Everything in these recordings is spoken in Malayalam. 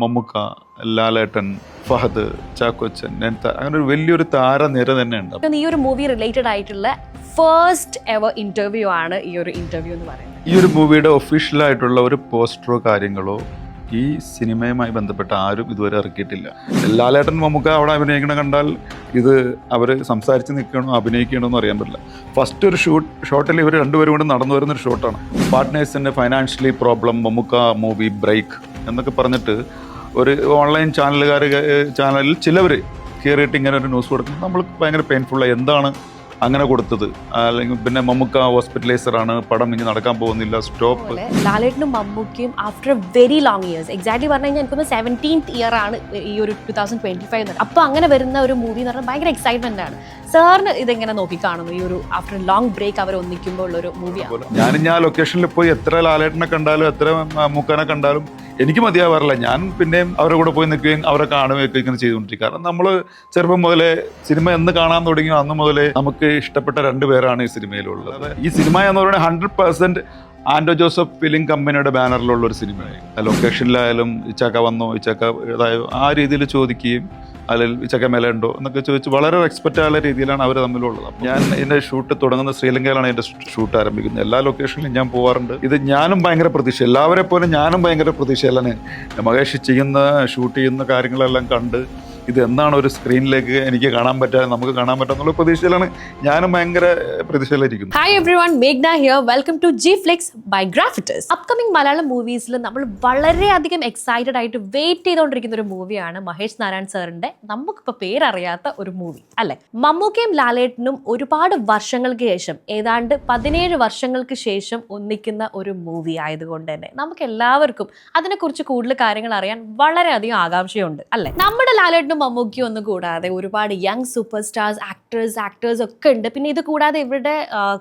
മമ്മുക്ക ലാലേട്ടൻ ഫഹദ് ചാക്കോച്ചൻ അങ്ങനെ ഒരു വലിയൊരു താരനിര തന്നെ ഉണ്ട് ഈ ഒരു മൂവി റിലേറ്റഡ് ആയിട്ടുള്ള ഫസ്റ്റ് എവർ ഇന്റർവ്യൂ ആണ് ഈ ഒരു ഇന്റർവ്യൂ എന്ന് പറയുന്നത്. ഈ ഒരു മൂവിയുടെ ഒഫീഷ്യൽ ആയിട്ടുള്ള ഒരു പോസ്റ്ററോ കാര്യങ്ങളോ ഈ സിനിമയുമായി ബന്ധപ്പെട്ട് ആരും ഇതുവരെ ഇറക്കിയിട്ടില്ല. ലാലേട്ടൻ മമ്മുക്ക അവിടെ അഭിനയിക്കണം കണ്ടാൽ ഇത് അവർ സംസാരിച്ച് നിൽക്കണോ അഭിനയിക്കണോ എന്ന് അറിയാൻ പറ്റില്ല. ഫസ്റ്റ് ഒരു ഷൂട്ട് ഷോട്ടിൽ ഇവർ രണ്ടുപേരും കൂടി നടന്നു വരുന്ന ഒരു ഷോട്ടാണ് പാർട്ട്നേഴ്സിന്റെ financially problem Mammukka movie break എന്നൊക്കെ പറഞ്ഞിട്ട് ഒരു ഓൺലൈൻ ചാനലുകാർ ചാനലിൽ ചിലവർ കയറിയിട്ട് ഇങ്ങനെ ഒരു ന്യൂസ് കൊടുക്കും. നമ്മൾക്ക് ഭയങ്കര പെയിൻഫുള്ളായി എന്താണ് അങ്ങനെ കൊടുത്തത്? അല്ലെങ്കിൽ പിന്നെ മമ്മൂക്ക ഹോസ്പിറ്റലൈസർ ആണ് പടം ഇനി നടക്കാൻ പോകുന്നില്ല സ്റ്റോപ്പ് ലാലേട്ടനും മമ്മൂക്കിയും after very long years exactly പറഞ്ഞു കഴിഞ്ഞാൽ എനിക്ക് സെവന്റീൻത്ത് ഇയർ ആണ് ഈ ഒരു ടു തൗസൻഡ് ട്വന്റി ഫൈവ് അപ്പോൾ അങ്ങനെ വരുന്ന ഒരു മൂവി എന്ന് പറഞ്ഞാൽ ഭയങ്കര എക്സൈറ്റ്മെന്റ് ആണ്. സാറിന് ഇതെങ്ങനെ നോക്കി കാണുന്നു? ഈ ഒരു ആഫ്റ്റർ ലോങ് ബ്രേക്ക് അവർ ഒന്നിക്കുമ്പോൾ ഉള്ള ഒരു മൂവിയാണ് ഞാൻ ഞാൻ ലൊക്കേഷനിൽ പോയി എത്ര ലാലേട്ടനെ കണ്ടാലും എത്ര മമ്മൂക്കനെ കണ്ടാലും എനിക്ക് മതിയാവാറില്ല. ഞാൻ പിന്നെയും അവരുടെ കൂടെ പോയി നിൽക്കുകയും അവരെ കാണുകയൊക്കെ ഇങ്ങനെ ചെയ്തുകൊണ്ടിരിക്കും. കാരണം നമ്മൾ ചെറുപ്പം മുതലേ സിനിമ എന്ന് കാണാൻ തുടങ്ങിയോ അന്ന് മുതലേ നമുക്ക് ഇഷ്ടപ്പെട്ട രണ്ട് പേരാണ് ഈ സിനിമയിലുള്ളത്. ഈ സിനിമ എന്ന് പറയുന്നത് hundred percent Anto Joseph film കമ്പനിയുടെ ബാനറിലുള്ള ഒരു സിനിമയായി ലൊക്കേഷനിലായാലും ഇച്ചാക്ക വന്നോ ഇച്ചാക്ക ഏതായോ ആ രീതിയിൽ ചോദിക്കുകയും അല്ലെങ്കിൽ ചക്ക മേലെ ഉണ്ടോ എന്നൊക്കെ ചോദിച്ച് വളരെ റെസ്പെക്റ്റ് ആയ രീതിയിലാണ് അവർ തമ്മിലുള്ളത്. ഞാൻ എന്റെ ഷൂട്ട് തുടങ്ങുന്ന ശ്രീലങ്കയിലാണ് എന്റെ ഷൂട്ട് ആരംഭിക്കുന്നത്. എല്ലാ ലൊക്കേഷനിലും ഞാൻ പോകാറുണ്ട് ഇത് ഞാനും ഭയങ്കര പ്രതീക്ഷ എല്ലാവരെ പോലെ ഞാനും ഭയങ്കര പ്രതീക്ഷയിലാണ് മഹേഷ് ചെയ്യുന്ന ഷൂട്ട് ചെയ്യുന്ന കാര്യങ്ങളെല്ലാം കണ്ട് ഇത് എന്താണ് ഒരു സ്ക്രീനിലേക്ക് എനിക്ക് കാണാൻ പറ്റുക നമുക്ക് കാണാൻ പറ്റാന്നുള്ള പ്രതീക്ഷയിലാണ് ഞാനും ഭയങ്കര പ്രതീക്ഷയിലായിരിക്കുന്നു hi everyone മേഘ്ന here welcome to G Flix by Graffiters upcoming Malayalam മൂവീസിൽ നമ്മൾ വളരെയധികം എക്സൈറ്റഡ് ആയിട്ട് വെയിറ്റ് ചെയ്തുകൊണ്ടിരിക്കുന്ന ഒരു മൂവിയാണ് മഹേഷ് നാരായൺ സാറിന്റെ നമുക്കിപ്പോൾ പേരറിയാത്ത ഒരു മൂവി അല്ലെ? മമ്മൂക്കയും ലാലേട്ടനും ഒരുപാട് വർഷങ്ങൾക്ക് ശേഷം ഏതാണ്ട് പതിനേഴ് വർഷങ്ങൾക്ക് ശേഷം ഒന്നിക്കുന്ന ഒരു മൂവി ആയതുകൊണ്ട് തന്നെ നമുക്ക് എല്ലാവർക്കും അതിനെക്കുറിച്ച് കൂടുതൽ കാര്യങ്ങൾ അറിയാൻ വളരെയധികം ആകാംക്ഷയുണ്ട് അല്ലെ? നമ്മുടെ ലാലേട്ടനും മമ്മൂക്കിയും ഒന്നും കൂടാതെ ഒരുപാട് young super stars actors actors ഒക്കെ ഉണ്ട്. പിന്നെ ഇത് കൂടാതെ ഇവരുടെ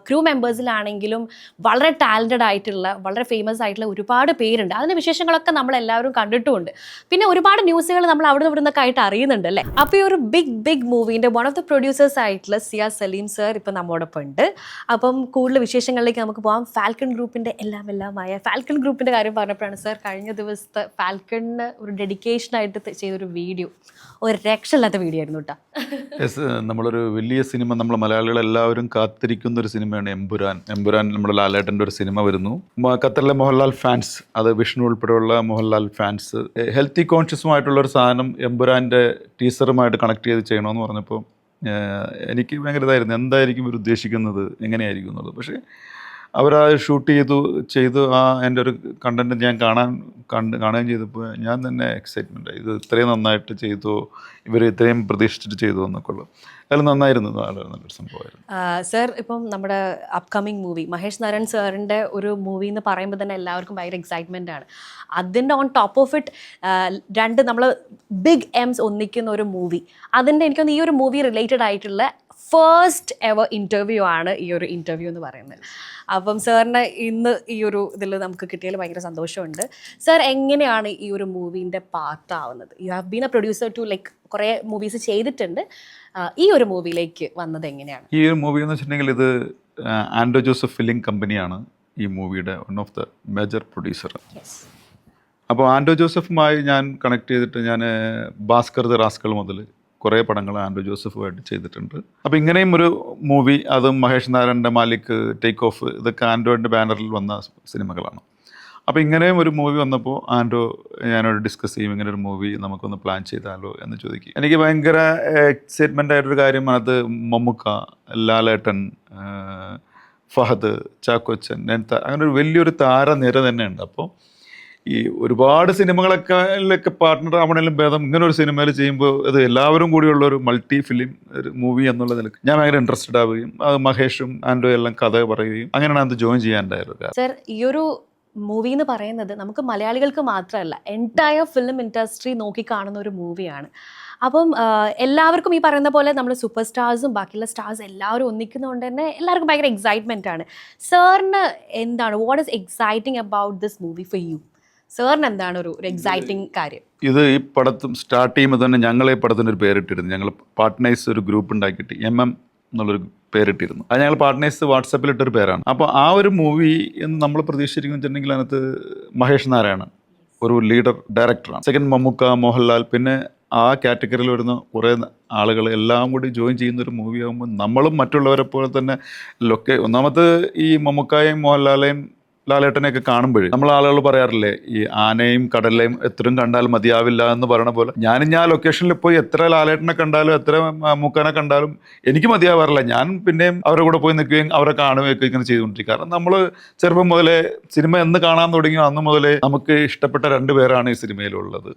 ക്രൂ മെമ്പേഴ്സിലാണെങ്കിലും വളരെ ടാലന്റഡ് ആയിട്ടുള്ള വളരെ ഫേമസ് ആയിട്ടുള്ള ഒരുപാട് പേരുണ്ട്. അതിന്റെ വിശേഷങ്ങളൊക്കെ നമ്മൾ എല്ലാവരും കണ്ടിട്ടുമുണ്ട്. പിന്നെ ഒരുപാട് ന്യൂസുകൾ നമ്മൾ അവിടെ ഇവിടെ നിന്നൊക്കെ ആയിട്ട് അറിയുന്നുണ്ട് അല്ലേ? അപ്പോൾ ഈ ഒരു ബിഗ് ബിഗ് മൂവിന്റെ വൺ ഓഫ് ദി പ്രൊഡ്യൂസേഴ്സ് ആയിട്ടുള്ള സിയ സലീം സർ ഇപ്പം നമ്മോടൊപ്പം ഉണ്ട്. അപ്പം കൂടുതൽ വിശേഷങ്ങളിലേക്ക് നമുക്ക് പോകാം ഫാൽക്കൺ ഗ്രൂപ്പിന്റെ എല്ലാം എല്ലാമായ ഫാൽക്കൺ ഗ്രൂപ്പിന്റെ കാര്യം പറഞ്ഞപ്പോഴാണ് സർ കഴിഞ്ഞ ദിവസത്തെ ഫാൽക്കണിന് ഒരു ത- ചെയ്തൊരു വീഡിയോ ഒരു രക്ഷയില്ലാത്ത വീഡിയോ ആയിരുന്നു കേട്ടോ നമ്മളൊരു വലിയ സിനിമ നമ്മൾ മലയാളികൾ എല്ലാവരും കാത്തിരിക്കുന്ന ഒരു സിനിമയാണ് എമ്പുരാൻ. എമ്പുരാൻ നമ്മുടെ ലാലേട്ടന്റെ ഒരു സിനിമ വരുന്നു. ഖത്തറിലെ മോഹൻലാൽ ഫാൻസ് അത് വിഷ്ണു ഉൾപ്പെടെയുള്ള മോഹൻലാൽ ഫാൻസ് ഹെൽത്തി കോൺഷ്യസുമായിട്ടുള്ള ഒരു സാധനം എമ്പുരാന്റെ ടീച്ചറുമായിട്ട് കണക്ട് ചെയ്ത് ചെയ്യണമെന്ന് പറഞ്ഞപ്പോൾ എനിക്ക് ഭയങ്കര ഇതായിരുന്നു. എന്തായിരിക്കും ഇവർ ഉദ്ദേശിക്കുന്നത് എങ്ങനെയായിരിക്കും എന്നുള്ളത്? പക്ഷേ അവർ ആ ഷൂട്ട് ചെയ്തു ചെയ്തു ആ എന്റെ ഒരു കണ്ടന്റ് ഞാൻ കാണാൻ കണ്ട് കാണുകയും ചെയ്തപ്പോൾ ഞാൻ തന്നെ എക്സൈറ്റ്മെന്റ് ഇത് ഇത്രയും നന്നായിട്ട് ചെയ്തു ഇവർ ഇത്രയും പ്രതീക്ഷിച്ചിട്ട് ചെയ്തു എന്നൊക്കെ ഉള്ളു. അതിൽ നന്നായിരുന്നു. നല്ലൊരു സംഭവമായിരുന്നു. സർ ഇപ്പം നമ്മുടെ അപ്കമിങ് മൂവി മഹേഷ് നാരായൺ സാറിന്റെ ഒരു മൂവി എന്ന് പറയുമ്പോൾ തന്നെ എല്ലാവർക്കും ഭയങ്കര എക്സൈറ്റ്മെന്റ് ആണ്. അതിന്റെ ഓൺ ടോപ്പ് ഓഫ് ഇറ്റ് രണ്ട് നമ്മൾ ബിഗ് എംസ് ഒന്നിക്കുന്ന ഒരു മൂവി അതിന്റെ എനിക്കൊന്ന് ഈ ഒരു മൂവി റിലേറ്റഡ് ആയിട്ടുള്ള ഫസ്റ്റ് എവർ ഇന്റർവ്യൂ ആണ് ഈ ഒരു ഇന്റർവ്യൂ എന്ന് പറയുന്നത്. അപ്പം സാറിന് ഇന്ന് ഈ ഒരു ഇതിൽ നമുക്ക് കിട്ടിയതിൽ ഭയങ്കര സന്തോഷമുണ്ട്. സാർ എങ്ങനെയാണ് ഈ ഒരു മൂവീന്റെ പാർട്ടാവുന്നത് you have been a producer to like കുറേ മൂവീസ് ചെയ്തിട്ടുണ്ട്. ഈ ഒരു മൂവിയിലേക്ക് വന്നത് എങ്ങനെയാണ്? ഈ ഒരു മൂവി എന്ന് വെച്ചിട്ടുണ്ടെങ്കിൽ ഇത് ആൻഡോ ജോസഫ് ഫിലിം കമ്പനിയാണ് ഈ മൂവിയുടെ one of the major producer yes അപ്പോൾ ആൻഡോ ജോസഫുമായി ഞാൻ കണക്ട് ചെയ്തിട്ട് ഞാൻ ഭാസ്കർ ദ റാസ്കൾ മുതൽ കുറേ പടങ്ങൾ ആൻഡ്രു ജോസഫുമായിട്ട് ചെയ്തിട്ടുണ്ട്. അപ്പോൾ ഇങ്ങനെയും ഒരു മൂവി അതും മഹേഷ് നാരായണന്റെ മാലിക് ടേക്ക് ഓഫ് ഇതൊക്കെ ആൻഡ്രോയിന്റെ ബാനറിൽ വന്ന സിനിമകളാണ്. അപ്പോൾ ഇങ്ങനെയും ഒരു മൂവി വന്നപ്പോൾ ആൻഡ്രോ ഞാനോട് ഡിസ്കസ് ചെയ്യും ഇങ്ങനെ ഒരു മൂവി നമുക്കൊന്ന് പ്ലാൻ ചെയ്താലോ? എന്ന് ചോദിക്കും. എനിക്ക് ഭയങ്കര എക്സൈറ്റ്മെന്റ് ആയിട്ടൊരു കാര്യം അത് മമ്മുക്ക ലാലേട്ടൻ ഫഹദ് ചാക്കോച്ചൻ അങ്ങനെ ഒരു വലിയൊരു താരനിര തന്നെ ഉണ്ട് അപ്പോൾ ഈ ഒരുപാട് സിനിമകളൊക്കെ പാർട്ട്ണർ ആവണേലും ഭേദം ഇങ്ങനെ ഒരു സിനിമയിൽ ചെയ്യുമ്പോൾ അത് എല്ലാവരും കൂടിയുള്ള ഒരു മൾട്ടി ഫിലിം ഒരു മൂവി എന്നുള്ള നിലയ്ക്ക് ഞാൻ ഭയങ്കര ഇൻട്രസ്റ്റഡ് ആവുകയും അത് മഹേഷും ആൻഡോ എല്ലാം കഥ പറയുകയും അങ്ങനെയാണ് അത് ജോയിൻ കാരണം സർ ഈ ഒരു മൂവി എന്ന് പറയുന്നത് നമുക്ക് മലയാളികൾക്ക് മാത്രമല്ല എന്റയർ ഫിലിം ഇൻഡസ്ട്രി നോക്കി കാണുന്ന ഒരു മൂവിയാണ് അപ്പം എല്ലാവർക്കും ഈ പറയുന്ന പോലെ നമ്മൾ സൂപ്പർ സ്റ്റാർസും ബാക്കിയുള്ള സ്റ്റാർസ് എല്ലാവരും ഒന്നിക്കുന്നതുകൊണ്ട് തന്നെ എല്ലാവർക്കും ഭയങ്കര എക്സൈറ്റ്മെന്റ് ആണ്. സാറിന് എന്താണ് what is exciting about this movie for you സാറിന് എന്താണ് ഒരു ഒരു എക്സൈറ്റിംഗ് കാര്യം? ഇത് ഈ പടത്തും സ്റ്റാർട്ട് ചെയ്യുമ്പോൾ തന്നെ ഞങ്ങൾ ഈ പടത്തിന് ഒരു പേരിട്ടിരുന്നു. ഞങ്ങൾ പാർട്ട്നേഴ്സ് ഒരു ഗ്രൂപ്പ് ഉണ്ടാക്കിയിട്ട് എം എം എന്നുള്ളൊരു പേരിട്ടിരുന്നു. അത് ഞങ്ങൾ പാർട്ട്നേഴ്സ് വാട്സപ്പിൽ ഇട്ടൊരു പേരാണ്. അപ്പോൾ ആ ഒരു മൂവി എന്ന് നമ്മൾ പ്രതീക്ഷിച്ചിരിക്കുന്ന വെച്ചിട്ടുണ്ടെങ്കിൽ അതിനകത്ത് മഹേഷ് നാരായണൻ ഒരു ലീഡർ ഡയറക്ടറാണ് സെക്കൻഡ് മമ്മൂക്ക മോഹൻലാൽ പിന്നെ ആ കാറ്റഗറിയിൽ വരുന്ന കുറേ ആളുകൾ എല്ലാം കൂടി ജോയിൻ ചെയ്യുന്ന ഒരു മൂവി ആകുമ്പോൾ നമ്മളും മറ്റുള്ളവരെ പോലെ തന്നെ ലൊക്കെ ഒന്നാമത് ഈ മമ്മൂക്കായും മോഹൻലാലേയും ലാലേട്ടനെയൊക്കെ കാണുമ്പോൾ നമ്മൾ ആളുകൾ പറയാറില്ലേ ഈ ആനയും കടലയും എത്രയും കണ്ടാൽ മതിയാവില്ല എന്ന് പറയണ പോലെ. ഞാനും ഞാൻ ലൊക്കേഷനിൽ പോയി എത്ര ലാലേട്ടനെ കണ്ടാലും എത്ര മൂക്കാനെ കണ്ടാലും എനിക്ക് മതിയാവാറില്ല. ഞാൻ പിന്നെയും അവരുടെ കൂടെ പോയി നിൽക്കുകയും അവരെ കാണുകയൊക്കെ ഇങ്ങനെ ചെയ്തുകൊണ്ടിരിക്കും. കാരണം നമ്മൾ ചെറുപ്പം മുതലേ സിനിമ എന്ന് കാണാൻ തുടങ്ങിയോ അന്ന് മുതലേ നമുക്ക് ഇഷ്ടപ്പെട്ട രണ്ട് പേരാണ് ഈ സിനിമയിലുള്ളത്.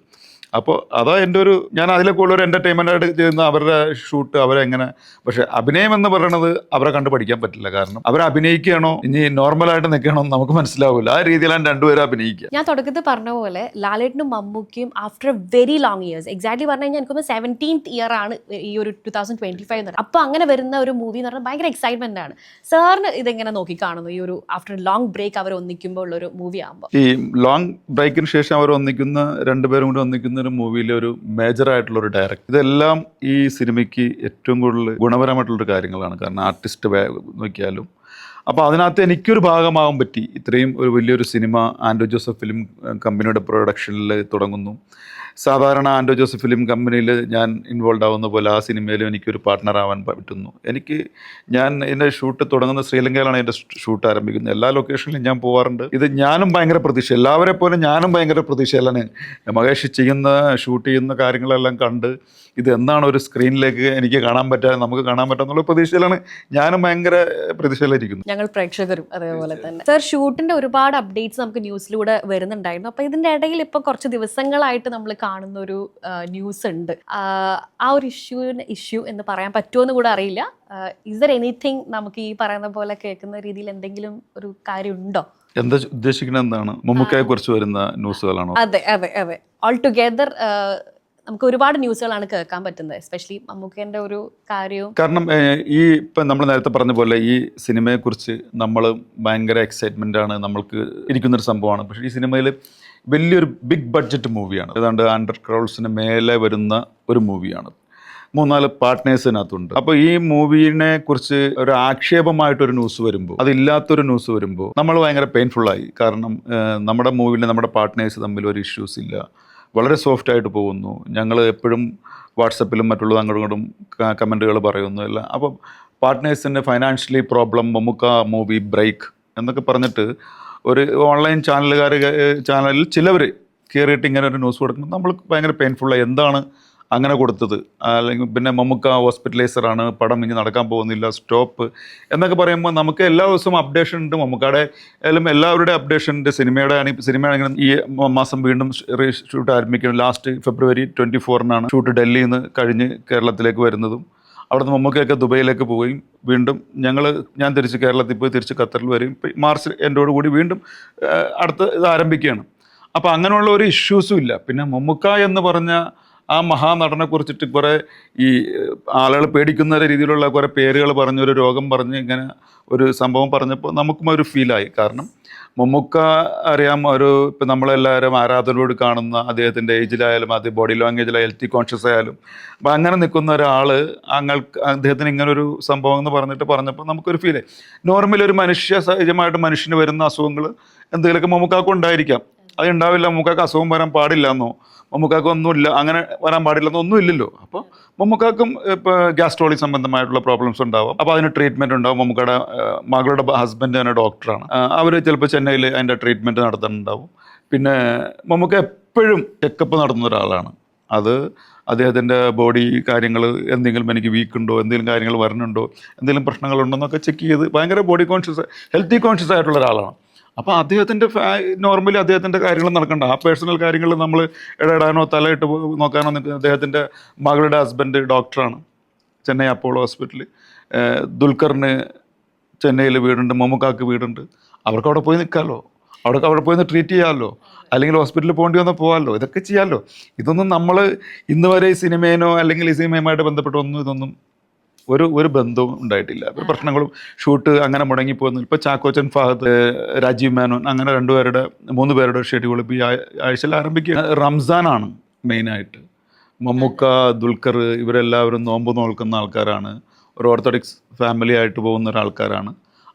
അപ്പോൾ അതാ എന്റെ ഒരു ഞാൻ അതിലെ കൂടുതൽ ഒരു എന്റർടൈൻമെന്റ് ആയിട്ട് ചെയ്യുന്ന അവരുടെ ഷൂട്ട് അവരെങ്ങനെ പക്ഷേ അഭിനയം എന്ന് പറയുന്നത് അവരെ കണ്ട് പഠിക്കാൻ പറ്റില്ല. കാരണം അവർ അഭിനയിക്കുകയാണോ ഇനി നോർമലായിട്ട് നിൽക്കണോ നമുക്ക് മനസ്സിലാവില്ല. ആ രീതിയിലാണ് രണ്ടുപേരും അഭിനയിക്കുക. ഞാൻ തുടക്കത്തിൽ പറഞ്ഞ പോലെ ലാലേട്ടനും മമ്മൂക്കിയും after very long years exactly പറഞ്ഞു കഴിഞ്ഞാൽ എനിക്ക് സെവന്റീൻത്ത് ഇയർ ആണ് ഈ ഒരു ടു തൗസൻഡ് ട്വന്റി ഫൈവ് എന്ന് പറയുന്നത്. അപ്പോൾ അങ്ങനെ വരുന്ന ഒരു മൂവി എന്ന് പറഞ്ഞാൽ ഭയങ്കര എക്സൈറ്റ്മെന്റ് ആണ്. സാറിന് ഇതെങ്ങനെ നോക്കി കാണുന്നു? ഈ ഒരു ആഫ്റ്റർ ലോങ് ബ്രേക്ക് അവർ ഒന്നിക്കുമ്പോൾ ഉള്ള ഒരു മൂവി ആകുമ്പോൾ ഈ ലോങ് ബ്രേക്കിന് ശേഷം അവർ ഒന്നിക്കുന്ന രണ്ടുപേരും കൂടി ഒന്നിക്കുന്ന ഒരു മൂവിയിലെ ഒരു മേജർ ആയിട്ടുള്ള ഒരു ഡയറക്ടർ ഇതെല്ലാം ഈ സിനിമയ്ക്ക് ഏറ്റവും കൂടുതൽ ഗുണപരമായിട്ടുള്ളൊരു കാര്യങ്ങളാണ്. കാരണം ആർട്ടിസ്റ്റ് നോക്കിയാലും. അപ്പോൾ അതിനകത്ത് എനിക്കൊരു ഭാഗമാകാൻ പറ്റി. ഇത്രയും ഒരു വലിയൊരു സിനിമ ആൻഡ്രോ ജോസഫ് ഫിലിം കമ്പനിയുടെ പ്രൊഡക്ഷനിൽ തുടങ്ങുന്നു. സാധാരണ ആൻഡോ ജോസഫ് ഫിലിം കമ്പനിയിൽ ഞാൻ ഇൻവോൾവ് ആവുന്ന പോലെ ആ സിനിമയിലും എനിക്കൊരു പാർട്ട്ണർ ആവാൻ പറ്റുന്നു. എനിക്ക് ഞാൻ എന്റെ ഷൂട്ട് തുടങ്ങുന്ന ശ്രീലങ്കയിലാണ് എന്റെ ഷൂട്ട് ആരംഭിക്കുന്നത്. എല്ലാ ലൊക്കേഷനിലും ഞാൻ പോകാറുണ്ട് ഇത് ഞാനും ഭയങ്കര പ്രതീക്ഷ എല്ലാവരെ പോലെ ഞാനും ഭയങ്കര പ്രതീക്ഷയിലാണ്. മഹേഷ് ചെയ്യുന്ന ഷൂട്ട് ചെയ്യുന്ന കാര്യങ്ങളെല്ലാം കണ്ട് ഇത് എന്നാണ് ഒരു സ്ക്രീനിലേക്ക് എനിക്ക് കാണാൻ പറ്റുക നമുക്ക് കാണാൻ പറ്റുക എന്നുള്ള പ്രതീക്ഷയിലാണ് ഞാനും ഭയങ്കര പ്രതീക്ഷയിലിരിക്കുന്നത് ഞങ്ങൾ പ്രേക്ഷകരും അതേപോലെ തന്നെ. സർ ഷൂട്ടിന്റെ ഒരുപാട് അപ്ഡേറ്റ്സ് നമുക്ക് ന്യൂസിലൂടെ വരുന്നുണ്ടായിരുന്നു. അപ്പോൾ ഇതിന്റെ ഇടയിൽ ഇപ്പോൾ കുറച്ച് ദിവസങ്ങളായിട്ട് നമ്മൾ കാണുന്ന ഒരു ന്യൂസ് ഉണ്ട് ആ, ഒരു ഇഷ്യൂവിന് ഇഷ്യൂ എന്ന് പറയാൻ പറ്റുമോ എന്ന് കൂടെ അറിയില്ല. ഇസ് ദർ എനിത്തിങ് നമുക്ക് ഈ പറയുന്ന പോലെ കേൾക്കുന്ന രീതിയിൽ എന്തെങ്കിലും ഒരു കാര്യം ഉണ്ടോ എന്താ ഉദ്ദേശിക്കുന്നത് എന്താണ്? മമ്മൂക്കയെ കുറിച്ച് വരുന്ന ന്യൂസുകളാണോ? അതെ അതെ അതെ. ഓൾ ടുഗെദർ നമുക്ക് ഒരുപാട് ന്യൂസുകളാണ് കേൾക്കാൻ പറ്റുന്നത്. എസ്പെഷ്യലി മമ്മൂക്കേന്റെ ഒരു കാര്യവും. കാരണം ഈ ഇപ്പം നമ്മൾ നേരത്തെ പറഞ്ഞ പോലെ ഈ സിനിമയെക്കുറിച്ച് നമ്മൾ ഭയങ്കര എക്സൈറ്റ്മെന്റ് ആണ്. നമ്മൾക്ക് ഇരിക്കുന്നൊരു സംഭവമാണ്. പക്ഷേ ഈ സിനിമയിൽ വലിയൊരു ബിഗ് ബഡ്ജറ്റ് മൂവിയാണ് ഏതാണ്ട് ഹൺഡ്രഡ് ക്രോൾസിന് മേലെ വരുന്ന ഒരു മൂവിയാണ് മൂന്നാൽ പാർട്ട്നേഴ്സിനകത്തുണ്ട് അപ്പോൾ ഈ മൂവിനെ കുറിച്ച് ഒരു ആക്ഷേപമായിട്ടൊരു ന്യൂസ് വരുമ്പോൾ അതില്ലാത്തൊരു ന്യൂസ് വരുമ്പോൾ നമ്മൾ ഭയങ്കര പെയിൻഫുള്ളായി കാരണം നമ്മുടെ മൂവിയിൽ നമ്മുടെ പാർട്ട്നേഴ്സ് തമ്മിൽ ഒരു ഇഷ്യൂസ് ഇല്ല. വളരെ സോഫ്റ്റ് ആയിട്ട് പോകുന്നു. ഞങ്ങൾ എപ്പോഴും വാട്സപ്പിലും മറ്റുള്ള അങ്ങോട്ടും ഇങ്ങോട്ടും കമന്റുകൾ പറയുന്നു. അല്ല അപ്പം പാർട്ട്നേഴ്സിന്റെ financially problem Mammooka movie break എന്നൊക്കെ പറഞ്ഞിട്ട് ഒരു ഓൺലൈൻ ചാനലുകാർ ചാനലിൽ ചിലവർ കയറിയിട്ട് ഇങ്ങനെ ഒരു ന്യൂസ് കൊടുക്കുന്നത് നമ്മൾ ഭയങ്കര പെയിൻഫുള്ളായി എന്താണ് അങ്ങനെ കൊടുത്തത്? അല്ലെങ്കിൽ പിന്നെ മമ്മൂക്ക ഹോസ്പിറ്റലൈസറാണ് പടം ഇനി നടക്കാൻ പോകുന്നില്ല സ്റ്റോപ്പ് എന്നൊക്കെ പറയുമ്പോൾ നമുക്ക് എല്ലാ ദിവസവും അപ്ഡേഷൻ ഉണ്ട്. മമ്മുക്കയുടെ എല്ലാം എല്ലാവരുടെ അപ്ഡേഷൻ ഉണ്ട്. സിനിമയുടെ ആണെങ്കിൽ സിനിമയാണെങ്കിലും ഈ മാസം വീണ്ടും ഷൂട്ട് ആരംഭിക്കണം ലാസ്റ്റ് ഫെബ്രുവരി ട്വന്റി ഫോറിനാണ് ഷൂട്ട് ഡൽഹിയിൽ നിന്ന് കഴിഞ്ഞ് കേരളത്തിലേക്ക് വരുന്നതും. അവിടുന്ന് മമ്മൂക്കയൊക്കെ ദുബൈയിലേക്ക് പോവുകയും വീണ്ടും ഞങ്ങൾ ഞാൻ തിരിച്ച് കേരളത്തിൽ പോയി തിരിച്ച് ഖത്തറിൽ വരും. മാർച്ച് എന്റോട് കൂടി വീണ്ടും അടുത്ത ഇത് ആരംഭിക്കുകയാണ്. അപ്പോൾ അങ്ങനെയുള്ള ഒരു ഇഷ്യൂസും ഇല്ല. പിന്നെ മമ്മൂക്ക എന്ന് പറഞ്ഞ ആ മഹാനടനെ കുറിച്ചിട്ട് കുറേ ഈ ആളുകൾ പേടിക്കുന്ന രീതിയിലുള്ള കുറേ പേരുകൾ പറഞ്ഞ് ഒരു രോഗം പറഞ്ഞ് ഇങ്ങനെ ഒരു സംഭവം പറഞ്ഞപ്പോൾ നമുക്കും ഒരു ഫീലായി കാരണം മമ്മൂക്ക അറിയാം ഒരു ഇപ്പം നമ്മളെല്ലാവരും ആരാധനയോട് കാണുന്ന അദ്ദേഹത്തിന്റെ ഏജിലായാലും അത് ബോഡി ലാംഗ്വേജിലായാലും ഹെൽത്തി കോൺഷ്യസ് ആയാലും അപ്പം അങ്ങനെ നിൽക്കുന്ന ഒരാൾ അങ്ങൾക്ക് അദ്ദേഹത്തിന് ഇങ്ങനൊരു സംഭവം എന്ന് പറഞ്ഞിട്ട് പറഞ്ഞപ്പോൾ നമുക്കൊരു ഫീലായി നോർമലി ഒരു മനുഷ്യ സഹജമായിട്ട് മനുഷ്യന് വരുന്ന അസുഖങ്ങൾ എന്തെങ്കിലുമൊക്കെ മമ്മൂക്കാക്ക് ഉണ്ടായിരിക്കാം. അത് ഉണ്ടാവില്ല മമ്മൂക്കാക്ക് അസുഖം വരാൻ പാടില്ല എന്നോ? മമ്മൂക്കാക്ക് ഒന്നുമില്ല അങ്ങനെ വരാൻ പാടില്ലെന്നൊന്നും ഇല്ലല്ലോ അപ്പോൾ മമ്മൂക്കാക്കും ഇപ്പോൾ ഗ്യാസ്ട്രോളി സംബന്ധമായിട്ടുള്ള പ്രോബ്ലംസ് ഉണ്ടാവും. അപ്പോൾ അതിന് ട്രീറ്റ്മെന്റ് ഉണ്ടാവും. മമ്മൂക്കയുടെ മകളുടെ ഹസ്ബൻഡ് തന്നെ ഡോക്ടറാണ് അവർ ചിലപ്പോൾ ചെന്നൈയിൽ അതിന്റെ ട്രീറ്റ്മെന്റ് നടത്തുന്നുണ്ടാവും പിന്നെ മമ്മൂക്ക എപ്പോഴും ചെക്കപ്പ് നടത്തുന്ന ഒരാളാണ്. അത് അദ്ദേഹത്തിന്റെ ബോഡി കാര്യങ്ങൾ എന്തെങ്കിലും എനിക്ക് വീക്ക് ഉണ്ടോ എന്തെങ്കിലും കാര്യങ്ങൾ വരണുണ്ടോ എന്തെങ്കിലും പ്രശ്നങ്ങളുണ്ടോ എന്നൊക്കെ ചെക്ക് ചെയ്ത് ഭയങ്കര ബോഡി കോൺഷ്യസ് ഹെൽത്തി കോൺഷ്യസ് ആയിട്ടുള്ള ഒരാളാണ്. അപ്പോൾ അദ്ദേഹത്തിന്റെ നോർമലി അദ്ദേഹത്തിന്റെ കാര്യങ്ങൾ നടക്കണ്ട. ആ പേഴ്സണൽ കാര്യങ്ങൾ നമ്മൾ ഇടപെടാനോ തലയിട്ട് നോക്കാനോ നിൽക്കുന്ന അദ്ദേഹത്തിന്റെ മകളുടെ ഹസ്ബൻഡ് ഡോക്ടറാണ് ചെന്നൈ അപ്പോളോ ഹോസ്പിറ്റലിൽ ദുൽഖറിന് ചെന്നൈയിൽ വീടുണ്ട് മമ്മുക്കാക്ക് വീടുണ്ട്. അവർക്ക് അവിടെ പോയി നിൽക്കാമല്ലോ അവിടെ അവിടെ പോയി ട്രീറ്റ് ചെയ്യാമല്ലോ അല്ലെങ്കിൽ ഹോസ്പിറ്റലിൽ പോകേണ്ടി വന്നാൽ പോകാമല്ലോ ഇതൊക്കെ ചെയ്യാമല്ലോ ഇതൊന്നും നമ്മൾ ഇന്ന് വരെ ഈ സിനിമേനോ അല്ലെങ്കിൽ ഈ സിനിമയുമായിട്ട് ബന്ധപ്പെട്ടോ ഒന്നും ഇതൊന്നും ഒരു ഒരു ബന്ധവും ഉണ്ടായിട്ടില്ല. ഒരു പ്രശ്നങ്ങളും ഷൂട്ട് അങ്ങനെ മുടങ്ങിപ്പോകുന്നു. ഇപ്പോൾ ചാക്കോച്ചൻ ഫഹദ് രാജീവ് മേനോൻ അങ്ങനെ രണ്ടുപേരുടെ മൂന്ന് പേരുടെ ഷെഡ്യൂൾ ഇപ്പോൾ ഈ ആഴ്- ആഴ്ചയിൽ ആരംഭിക്കുക. റംസാനാണ് മെയിനായിട്ട്. മമ്മൂക്ക ദുൽഖർ ഇവരെല്ലാവരും നോമ്പ് നോൽക്കുന്ന ആൾക്കാരാണ്. ഒരു ഓർത്തഡോക്സ് ഫാമിലി ആയിട്ട് പോകുന്ന ഒരാൾക്കാരാണ്.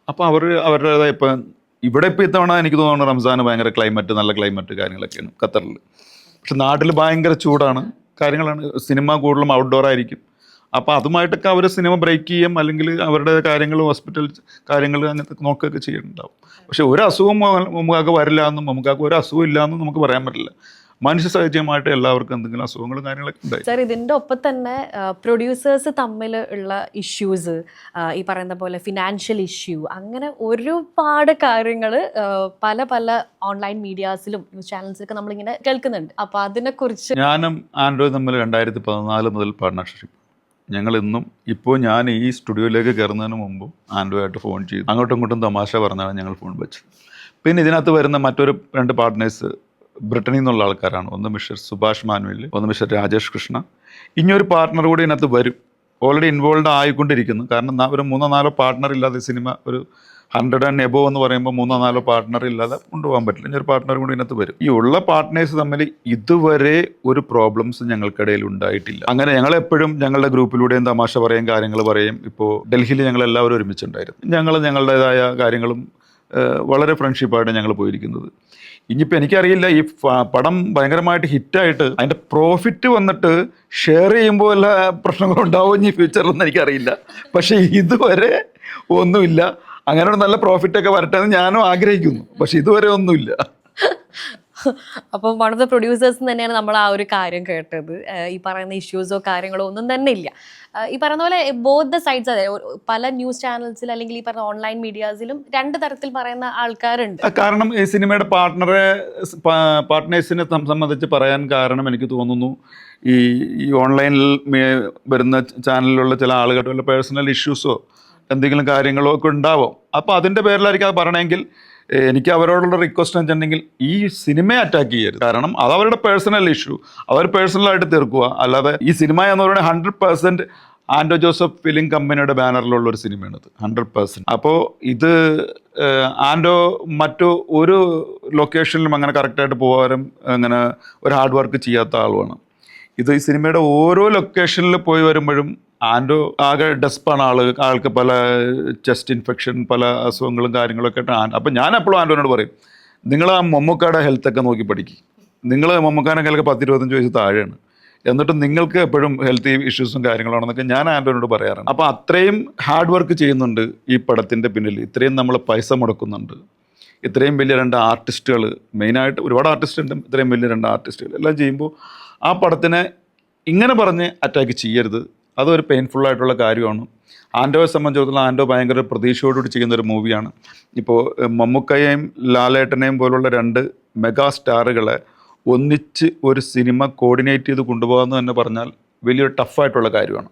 അപ്പോൾ അവർ അവരുടേതായ ഇപ്പം ഇവിടെ ഇപ്പോൾ ഇത്തവണ എനിക്ക് തോന്നുന്നു റംസാൻ ഭയങ്കര ക്ലൈമറ്റ് നല്ല ക്ലൈമറ്റ് കാര്യങ്ങളൊക്കെയാണ് ഖത്തറിൽ പക്ഷെ നാട്ടിൽ ഭയങ്കര ചൂടാണ്. കാര്യങ്ങളാണ്. സിനിമ കൂടുതലും ഔട്ട്ഡോർ ആയിരിക്കും. അപ്പോൾ അതുമായിട്ടൊക്കെ അവർ സിനിമ ബ്രേക്ക് ചെയ്യും അല്ലെങ്കിൽ അവരുടെ കാര്യങ്ങൾ ഹോസ്പിറ്റൽ കാര്യങ്ങൾ അങ്ങനത്തെ നോക്കുകയൊക്കെ ചെയ്യുന്നുണ്ടാവും പക്ഷേ ഒരു അസുഖം മുമ്പാകെ വരില്ല എന്നും മുമ്പാകെ ഒരു അസുഖം ഇല്ല എന്നും നമുക്ക് പറയാൻ പറ്റില്ല. മനുഷ്യ സഹജമായിട്ട് എല്ലാവർക്കും എന്തെങ്കിലും അസുഖങ്ങളും കാര്യങ്ങളൊക്കെ ഉണ്ടായി. സാർ ഇതിന്റെ ഒപ്പം തന്നെ പ്രൊഡ്യൂസേഴ്സ് തമ്മിൽ ഉള്ള ഇഷ്യൂസ് ഈ പറയുന്ന പോലെ ഫിനാൻഷ്യൽ ഇഷ്യൂ അങ്ങനെ ഒരുപാട് കാര്യങ്ങൾ പല പല ഓൺലൈൻ മീഡിയാസിലും ന്യൂസ് ചാനൽസിലൊക്കെ നമ്മളിങ്ങനെ കേൾക്കുന്നുണ്ട്. അപ്പോൾ അതിനെക്കുറിച്ച് ഞാനും ആൻഡ്രോയും തമ്മിൽ രണ്ടായിരത്തി പതിനാല് മുതൽ പാർട്ട്ണർഷിപ്പ് ഞങ്ങൾ ഇന്നും ഇപ്പോൾ ഞാൻ ഈ സ്റ്റുഡിയോയിലേക്ക് കയറുന്നതിന് മുമ്പും ആൻഡ്രോയായിട്ട് ഫോൺ ചെയ്തു. അങ്ങോട്ടും ഇങ്ങോട്ടും തമാശ പറഞ്ഞാണ് ഞങ്ങൾ ഫോൺ വെച്ചത്. പിന്നെ ഇതിനകത്ത് വരുന്ന മറ്റൊരു രണ്ട് പാർട്ട്നേഴ്സ് ബ്രിട്ടനിൽ നിന്നുള്ള ആൾക്കാരാണ്. ഒന്ന് മിസ്റ്റർ സുഭാഷ് മാനുവൽ ഒന്ന് മിസ്റ്റർ രാജേഷ് കൃഷ്ണ. ഇനിയൊരു പാർട്ട്ണർ കൂടി ഇതിനകത്ത് വരും. ഓൾറെഡി ഇൻവോൾവ് ആയിക്കൊണ്ടിരിക്കുന്നു. കാരണം ഒരു മൂന്നോ നാലോ പാർട്ട്ണർ ഇല്ലാതെ സിനിമ ഒരു ഹൺഡ്രഡ് ആൻഡ് എബോ എന്ന് പറയുമ്പോൾ മൂന്നോ നാലോ പാർട്ട്ണർ ഇല്ലാതെ കൊണ്ടുപോകാൻ പറ്റില്ല. ഇനി ഒരു പാർട്ട്ണർ കൂടി ഇതിനകത്ത് വരും. ഈ ഉള്ള പാർട്ട്നേഴ്സ് തമ്മിൽ ഇതുവരെ ഒരു പ്രോബ്ലംസ് ഞങ്ങൾക്കിടയിൽ ഉണ്ടായിട്ടില്ല. അങ്ങനെ ഞങ്ങൾ എപ്പോഴും ഞങ്ങളുടെ ഗ്രൂപ്പിലൂടെയും തമാശ പറയും കാര്യങ്ങൾ പറയും. ഇപ്പോൾ ഡൽഹിയിൽ ഞങ്ങൾ എല്ലാവരും ഒരുമിച്ചുണ്ടായിരുന്നു. ഞങ്ങൾ ഞങ്ങളുടേതായ കാര്യങ്ങളും വളരെ ഫ്രണ്ട്ഷിപ്പായിട്ട് ഞങ്ങൾ പോയിരിക്കുന്നത്. ഇനിയിപ്പോൾ എനിക്കറിയില്ല ഈ പടം ഭയങ്കരമായിട്ട് ഹിറ്റായിട്ട് അതിന്റെ പ്രോഫിറ്റ് വന്നിട്ട് ഷെയർ ചെയ്യുമ്പോൾ വല്ല പ്രശ്നങ്ങളും ഉണ്ടാവും ഇനി ഫ്യൂച്ചറിലൊന്നും എനിക്കറിയില്ല. പക്ഷേ ഇതുവരെ ഒന്നുമില്ല. അങ്ങനെ ഒരു നല്ല പ്രോഫിറ്റൊക്കെ വരട്ടെ എന്ന് ഞാനും ആഗ്രഹിക്കുന്നു. പക്ഷെ ഇതുവരെ ഒന്നുമില്ല. അപ്പം വൺ ഓഫ് ദ പ്രൊഡ്യൂസേഴ്സ് തന്നെയാണ് നമ്മൾ ആ ഒരു കാര്യം കേട്ടത്. ഈ പറയുന്ന ഇഷ്യൂസോ കാര്യങ്ങളോ ഒന്നും തന്നെ ഇല്ല. ഈ പറയുന്ന പോലെ ബോത്ത് ദ സൈഡ്സ് അതെ പല ന്യൂസ് ചാനൽസിൽ അല്ലെങ്കിൽ ഈ പറഞ്ഞ ഓൺലൈൻ മീഡിയാസിലും രണ്ട് തരത്തിൽ പറയുന്ന ആൾക്കാരുണ്ട്. കാരണം ഈ സിനിമയുടെ പാർട്ട്ണറെ പാർട്ട്നേഴ്സിനെ സംബന്ധിച്ച് പറയാൻ കാരണം എനിക്ക് തോന്നുന്നു ഈ ഈ ഓൺലൈനിൽ വരുന്ന ചാനലിലുള്ള ചില ആളുകളുടെ പേഴ്സണൽ ഇഷ്യൂസോ എന്തെങ്കിലും കാര്യങ്ങളോ ഒക്കെ ഉണ്ടാവും. അപ്പോൾ അതിന്റെ പേരിലായിരിക്കും അത് പറയണമെങ്കിൽ എനിക്ക് അവരോടുള്ള റിക്വസ്റ്റ് വെച്ചിട്ടുണ്ടെങ്കിൽ ഈ സിനിമയെ അറ്റാക്ക് ചെയ്യരുത്. കാരണം അത് അവരുടെ പേഴ്സണൽ ഇഷ്യൂ അവർ പേഴ്സണലായിട്ട് തീർക്കുക. അല്ലാതെ ഈ സിനിമ എന്ന് പറയുന്നത് hundred percent Anto Joseph film കമ്പനിയുടെ ബാനറിലുള്ള ഒരു സിനിമയാണിത് ഹൺഡ്രഡ് പെർസെന്റ് അപ്പോൾ ഇത് ആൻഡോ മറ്റു ഒരു ലൊക്കേഷനിലും അങ്ങനെ കറക്റ്റായിട്ട് പോകാനും അങ്ങനെ ഒരു ഹാർഡ് വർക്ക് ചെയ്യാത്ത ആളുമാണ്. ഇത് ഈ സിനിമയുടെ ഓരോ ലൊക്കേഷനിൽ പോയി വരുമ്പോഴും ആൻഡോ ആകെ ഡെസ്പാണ് ആൾ ആൾക്ക് പല ചെസ്റ്റ് ഇൻഫെക്ഷൻ പല അസുഖങ്ങളും കാര്യങ്ങളൊക്കെ ആയിട്ട് അപ്പം ഞാൻ എപ്പോഴും ആൻഡോനോട് പറയും നിങ്ങൾ ആ മമ്മൂക്കയുടെ ഹെൽത്തൊക്കെ നോക്കി പഠിക്കും. നിങ്ങൾ മമ്മൂക്കാനൊക്കെ പത്തിരുപത്തഞ്ച് വയസ്സ് താഴെയാണ്. എന്നിട്ട് നിങ്ങൾക്ക് എപ്പോഴും ഹെൽത്ത് ഇഷ്യൂസും കാര്യങ്ങളാണെന്നൊക്കെ ഞാൻ ആൻഡോനോട് പറയാറുണ്ട്. അപ്പോൾ അത്രയും ഹാർഡ് വർക്ക് ചെയ്യുന്നുണ്ട് ഈ പടത്തിന്റെ പിന്നിൽ. ഇത്രയും നമ്മൾ പൈസ മുടക്കുന്നുണ്ട്. ഇത്രയും വലിയ രണ്ട് ആർട്ടിസ്റ്റുകൾ മെയിനായിട്ട് ഒരുപാട് ആർട്ടിസ്റ്റ് ഉണ്ട് ഇത്രയും വലിയ രണ്ട് ആർട്ടിസ്റ്റുകൾ എല്ലാം ചെയ്യുമ്പോൾ ആ പടത്തിനെ ഇങ്ങനെ പറഞ്ഞ് അറ്റാക്ക് ചെയ്യരുത്. അതൊരു പെയിൻഫുൾ ആയിട്ടുള്ള കാര്യമാണ്. ആൻഡോയെ സംബന്ധിച്ചിടത്തോളം ആൻഡോ ഭയങ്കര പ്രതീക്ഷയോടുകൂടി ചെയ്യുന്ന ഒരു മൂവിയാണ് ഇപ്പോൾ മമ്മൂക്കയെയും ലാലേട്ടനെയും പോലുള്ള രണ്ട് മെഗാ സ്റ്റാറുകളെ ഒന്നിച്ച് ഒരു സിനിമ കോർഡിനേറ്റ് ചെയ്ത് കൊണ്ടുപോകാമെന്ന് തന്നെ പറഞ്ഞാൽ വലിയൊരു ടഫായിട്ടുള്ള കാര്യമാണ്.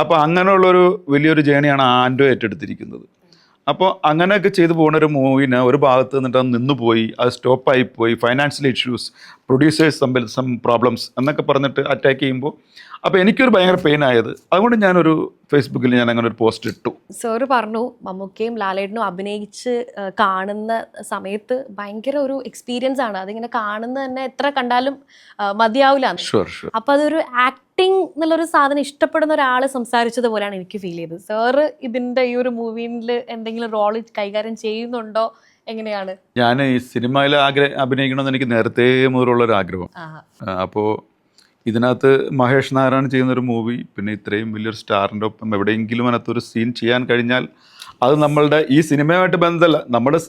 അപ്പോൾ അങ്ങനെയുള്ളൊരു വലിയൊരു ജേണിയാണ് ആൻഡോ ഏറ്റെടുത്തിരിക്കുന്നത്. അപ്പോൾ അങ്ങനെയൊക്കെ ചെയ്തു പോകുന്ന ഒരു മൂവിന് ഒരു ഭാഗത്ത് നിന്നിട്ട് അത് നിന്നുപോയി അത് സ്റ്റോപ്പായി പോയി ഫൈനാൻഷ്യൽ ഇഷ്യൂസ് പ്രൊഡ്യൂസേഴ്സ് തമ്മിൽ സം പ്രോബ്ലംസ് എന്നൊക്കെ പറഞ്ഞിട്ട് അറ്റാക്ക് ചെയ്യുമ്പോൾ അപ്പോൾ എനിക്കൊരു ഭയങ്കര പെയിൻ ആയത്. അതുകൊണ്ട് ഞാനൊരു ഫേസ്ബുക്കിൽ ഞാൻ അങ്ങനെ ഒരു പോസ്റ്റ് ഇട്ടു. സാറ് പറഞ്ഞു മമ്മൂക്കയും ലാലേട്ടനും അഭിനയിച്ച് കാണുന്ന സമയത്ത് ഭയങ്കര ഒരു എക്സ്പീരിയൻസ് ആണ്. അതിങ്ങനെ കാണുന്ന തന്നെ എത്ര കണ്ടാലും മതിയാവില്ല. ഷുവർ ഷുവർ അപ്പൊ അതൊരു ആക്ടിങ് എന്നുള്ളൊരു സാധനം ഇഷ്ടപ്പെടുന്ന ഒരാൾ സംസാരിച്ചത് പോലെയാണ് എനിക്ക് ഫീൽ ചെയ്തത്. സാറ് ഇതിന്റെ ഈ ഒരു മൂവിയിൽ എന്തെങ്കിലും റോൾ കൈകാര്യം ചെയ്യുന്നുണ്ടോ? എങ്ങനെയാണ്? ഞാൻ ഈ സിനിമയിൽ ആഗ്രഹ അഭിനയിക്കണമെന്ന് എനിക്ക് നേരത്തെ മുതലുള്ള ഒരു ആഗ്രഹം അപ്പോ അപ്പോൾ ഇതിനകത്ത് മഹേഷ് നാരായണൻ ചെയ്യുന്ന ഒരു മൂവി പിന്നെ ഇത്രയും വലിയൊരു സ്റ്റാറിന്റെ ഒപ്പം എവിടെയെങ്കിലും അതിനകത്തൊരു സീൻ ചെയ്യാൻ കഴിഞ്ഞാൽ അത് നമ്മളുടെ ഈ സിനിമയുമായിട്ട് ബന്ധമല്ല നമ്മുടെ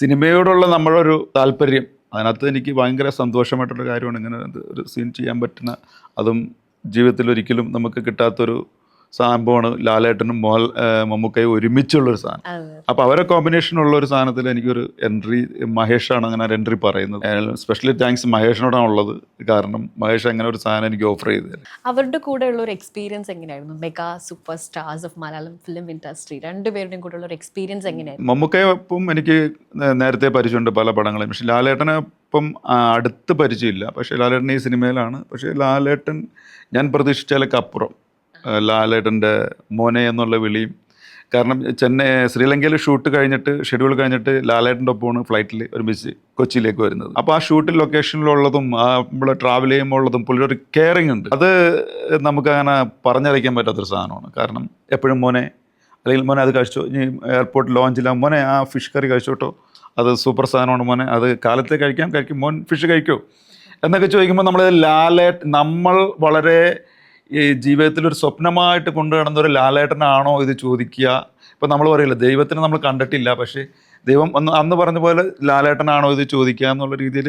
സിനിമയോടുള്ള നമ്മുടെ ഒരു താല്പര്യം. അതിനകത്ത് എനിക്ക് ഭയങ്കര സന്തോഷമായിട്ടുള്ള കാര്യമാണ് ഇങ്ങനെ ഒരു സീൻ ചെയ്യാൻ പറ്റുന്ന അതും ജീവിതത്തിൽ ഒരിക്കലും നമുക്ക് കിട്ടാത്തൊരു സംഭവമാണ് ലാലേട്ടനും മോഹൻ മമ്മൂക്കയും ഒരുമിച്ചുള്ളൊരു സാധനം. അപ്പോൾ അവരെ കോമ്പിനേഷനുള്ള ഒരു സാധനത്തിൽ എനിക്കൊരു എൻട്രി മഹേഷാണ് അങ്ങനെ ഒരു എൻട്രി പറയുന്നത്. സ്പെഷ്യലി താങ്ക്സ് മഹേഷിനോടാണ് ഉള്ളത് കാരണം മഹേഷ് അങ്ങനെ ഒരു സാധനം എനിക്ക് ഓഫർ ചെയ്ത് അവരുടെ കൂടെ ഉള്ള ഒരു എക്സ്പീരിയൻസ് എങ്ങനെയായിരുന്നു? Mega super stars of Malayalam film industry രണ്ടുപേരുടെയും കൂടെ ഉള്ള ഒരു എക്സ്പീരിയൻസ് എങ്ങനെയായിരുന്നു? മമ്മൂക്കയൊപ്പം എനിക്ക് നേരത്തെ പരിചയമുണ്ട് പല പടങ്ങളും പക്ഷെ ലാലേട്ടനെ ഇപ്പം അടുത്ത് പരിചയമില്ല. പക്ഷേ ലാലേട്ടൻ ഈ സിനിമയിലാണ്. പക്ഷേ ലാലേട്ടൻ ഞാൻ പ്രതീക്ഷിച്ചാലൊക്കെ അപ്പുറം. ലാലേട്ടന്റെ മോനെ എന്നുള്ള വിളിയും. കാരണം ചെന്നൈ ശ്രീലങ്കയിൽ ഷൂട്ട് കഴിഞ്ഞിട്ട് ഷെഡ്യൂൾ കഴിഞ്ഞിട്ട് ലാലേട്ടന്റെ ഒപ്പമാണ് ഫ്ലൈറ്റിൽ ഒരുമിച്ച് കൊച്ചിയിലേക്ക് വരുന്നത്. അപ്പോൾ ആ ഷൂട്ട് ലൊക്കേഷനിലുള്ളതും നമ്മൾ ട്രാവൽ ചെയ്യുമ്പോൾ ഉള്ളതും ഒരു കെയറിങ് ഉണ്ട്. അത് നമുക്കങ്ങനെ പറഞ്ഞറിയിക്കാൻ പറ്റാത്തൊരു സാധനമാണ്. കാരണം എപ്പോഴും മോനെ അല്ലെങ്കിൽ മോനെ അത് കഴിച്ചോ ഇനി എയർപോർട്ട് ലോഞ്ചിലാ മോനെ ആ ഫിഷ് കറി കഴിച്ചോട്ടോ അത് സൂപ്പർ സാധനമാണ് മോനെ. അത് കാലത്തെ കഴിക്കാം കഴിക്കും മോൻ ഫിഷ് കഴിക്കോ. എന്നൊക്കെ ചോദിക്കുമ്പോൾ നമ്മൾ ലാലേട്ട് നമ്മൾ വളരെ ഈ ജീവിതത്തിൽ ഒരു സ്വപ്നമായിട്ട് കൊണ്ടു നടന്ന ഒരു ലാലേട്ടനാണോ ഇത് ചോദിക്കുക? ഇപ്പം നമ്മൾ പറയില്ല ദൈവത്തിനെ നമ്മൾ കണ്ടിട്ടില്ല പക്ഷേ ദൈവം അന്ന് അന്ന് പറഞ്ഞ പോലെ ലാലേട്ടനാണോ ഇത് ചോദിക്കുക എന്നുള്ള രീതിയിൽ